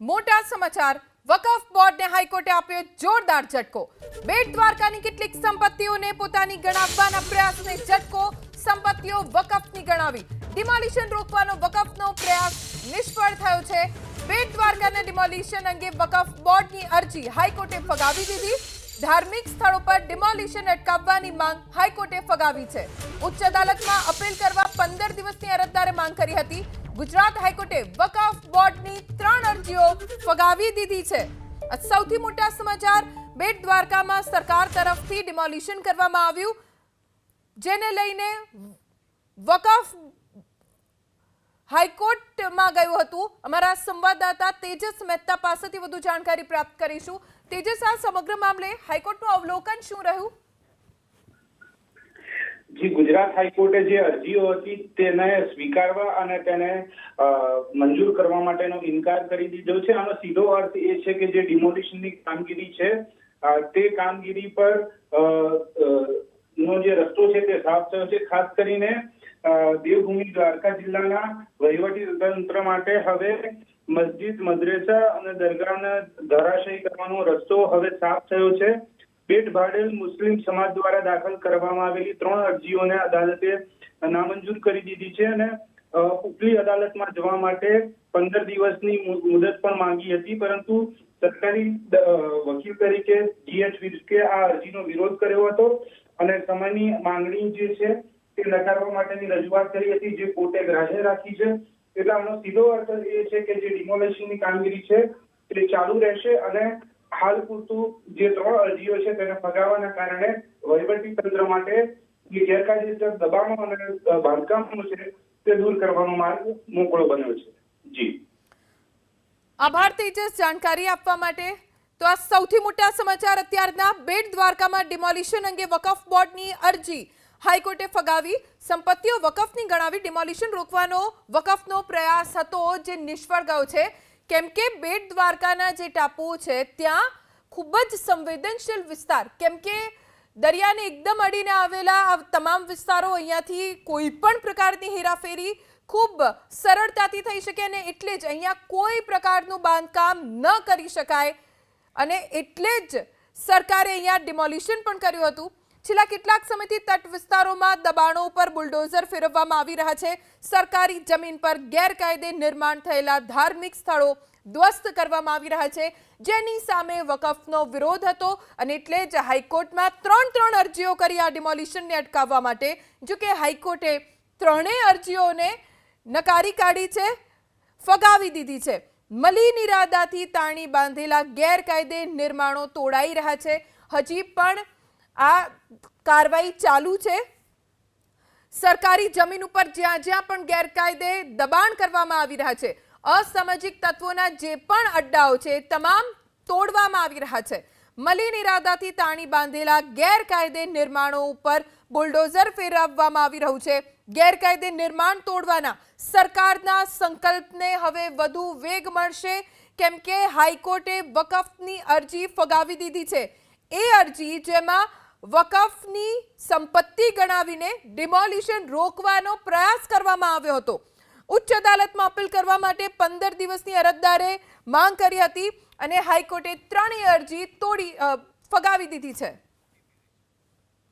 મોટા સમાચાર. વકફ બોર્ડને હાઈકોર્ટે આપ્યો જોરદાર ઝટકો. બેટ દ્વારકાની કેટલીક સંપત્તિઓને પોતાની ગણાવવાના પ્રયાસને ઝટકો. સંપત્તિઓ વકફની ગણાવી. ડિમોલિશન રોકવાનો વકફનો પ્રયાસ નિષ્ફળ થયો છે. બેટ દ્વારકાના ડિમોલિશન અંગે વકફ બોર્ડની અરજી હાઈકોર્ટે ફગાવી દીધી. ધાર્મિક સ્થળો પર ડિમોલિશન અટકાવવાની માંગ હાઈકોર્ટે ફગાવી છે. ઉચ્ચ અદાલતમાં અપીલ કરવા પંદર દિવસની અરજદારે માંગ કરી હતી. ગુજરાત હાઈકોર્ટે વકફ બોર્ડની અરજીઓ ફગાવી દીધી છે. સૌથી મોટા સમાચાર બેટ દ્વારકામાં સરકાર તરફથી ડિમોલિશન કરવામાં આવ્યું, જેને લઈને વકફ હાઈકોર્ટમાં ગયું હતું. અમારા સંવાદદાતા તેજસ મહેતા પાસેથી વધુ જાણકારી પ્રાપ્ત કરીશું. તેજસ, આ સમગ્ર મામલે હાઈકોર્ટનું અવલોકન શું રહ્યું? જી ગુજરાત હાઈકોર્ટે જે અરજીઓ હતી તેને સ્વીકારવા અને તેને મંજૂર કરવા માટેનો ઇનકાર કરી દીધો છે. આનો સીધો અર્થ એ છે કે જે ડિમોલિશનની કામગીરી છે તે કામગીરી પર નો જે રસ્તો છે તે સાફ થયો છે. ખાસ કરીને દેવભૂમિ દ્વારકા જિલ્લાના વહીવટી તંત્ર માટે હવે મસ્જિદ, મદ્રેસા અને દરગાહને ધરાશયી કરવાનો રસ્તો હવે સાફ થયો છે. બેટ ભાડેલ મુસ્લિમ સમાજ દ્વારા દાખલ કરવામાં આવેલી ત્રણ અરજીઓને અદાલતે નામંજૂર કરી દીધી છે અને ઉપલી અદાલતમાં જવા માટે પંદર દિવસની મુદત પણ માંગી હતી, પરંતુ સરકારી વકીલ તરીકે જીએચ વિર્કે આ અરજીનો વિરોધ કર્યો હતો અને સમયની માંગણી જે છે તે નકારવા માટેની રજૂઆત કરી હતી, જે કોર્ટે ગ્રાહ્ય રાખી છે. એટલે આનો સીધો અર્થ એ છે કે જે ડિમોલેશનની કામગીરી છે તે ચાલુ રહેશે અને હાલ પૂરતું જે ત્રણ અરજીઓ છે તેને ફગાવવાના કારણે વહીવટી તંત્ર માટે જે ગેરકાયદેસર દબાણો અને બાંધકામો છે તે દૂર કરવાનો માર્ગ મોકળો બન્યો છે. જી. આભાર તેજસ, જાણકારી આપવા માટે. તો આ સૌથી મોટા સમાચાર અત્યારના બેટ દ્વારકામાં ડિમોલિશન અંગે વકફ બોર્ડની અરજી. હાઈકોર્ટે ફગાવી, સંપત્તિઓ વકફની ગણાવી ડિમોલિશન રોકવાનો વકફનો પ્રયાસ હતો, જે નિષ્ફળ ગયો છે. કેમ કે બેટ દ્વારકાના જે ટાપુઓ છે, ત્યાં ખૂબ જ સંવેદનશીલ વિસ્તાર. કેમ કે દરિયાને એકદમ અડીને આવેલા આ તમામ વિસ્તારો અહીંયાથી કોઈ પણ પ્રકારની હેરાફેરી ખૂબ સરળતાથી થઈ શકે અને એટલે જ અહીંયા કોઈ પ્રકારનું બાંધકામ ન કરી શકાય. અને એટલે જ સરકારે અહીંયા ડિમોલિશન પણ કર્યું હતું. છેલ્લા કેટલાક સમયથી તટ વિસ્તારોમાં દબાણો ઉપર બુલડોઝર ફેરવવામાં આવી રહ્યા છે. સરકારી જમીન પર ગેરકાયદે નિર્માણ થયેલા ધાર્મિક સ્થળો ધ્વસ્ત કરવામાં આવી રહ્યા છે. જેની સામે વકફનો વિરોધ હતો અને એટલે જ હાઈકોર્ટમાં ત્રણ ત્રણ અરજીઓ કરી આ ડિમોલિશનને અટકાવવા માટે. જો કે હાઈકોર્ટે ત્રણેય અરજીઓને નકારી કાઢી છે, ફગાવી દીધી છે. મલિન ઇરાદાથી તાણી બાંધેલા ગેરકાયદે નિર્માણો તોડાઈ રહ્યા છે. હજી પણ આ કાર્યવાહી ચાલુ છે. સરકારી જમીન ઉપર જ્યાં જ્યાં પણ ગેરકાયદે દબાણ કરવામાં આવી રહ્યા છે, અસામાજિક તત્વોના જે પણ અડ્ડાઓ છે તમામ તોડવામાં આવી રહ્યા છે. મલિન ઇરાદાથી તાણી બાંધેલા ગેરકાયદે નિર્માણો ઉપર બુલડોઝર ફેરવવામાં આવી રહ્યું છે. ગેરકાયદે નિર્માણ તોડવાના સરકારના સંકલ્પને હવે વધુ વેગ મળશે, કેમ કે હાઈકોર્ટે વકફની અરજી ફગાવી દીધી છે. એ અરજી જેમાં વકફની સંપત્તિ ગણાવીને ડિમોલિશન રોકવાનો પ્રયાસ કરવામાં આવ્યો હતો. ઉચ્ચ અદાલતમાં અપીલ કરવા માટે પંદર દિવસની અરજદારે માંગ કરી હતી અને હાઈકોર્ટે ત્રણેય અરજી તોડી ફગાવી દીધી છે.